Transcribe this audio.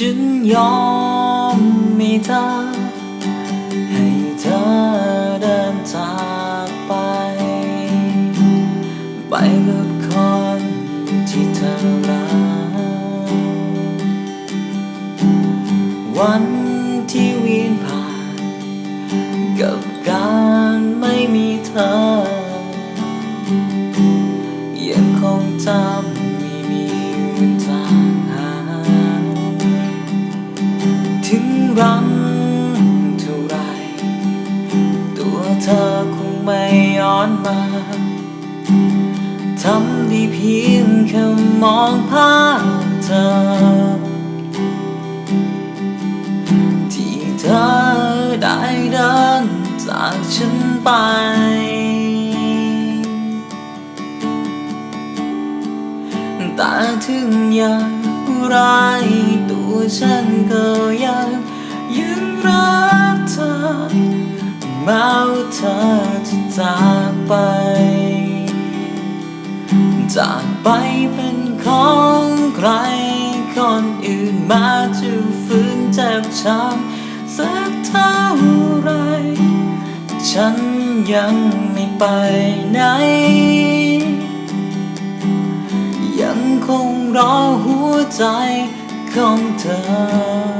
ฉันยอมม่เธอ ให้เธอเดินจากไป ไปกับคนที่เธอรักวันที่เวียนผ่าน กับการไม่มีเธอ รั้งเท่าไร ตัวเธอคงไม่ย้อนมา ทำได้เพียงแค่มองภาพเธอ ที่เธอได้เดินจากฉันไปแต่ถึงอย่างไรตัวฉันก็ยัง แม้ว่าเธอจะจากไป จากไปเป็นของใคร คนอื่นมาจะฝืนเจ็บช้ำสักเท่าไร ฉันยังไม่ไปไหน ยังคงรอหัวใจของเธอ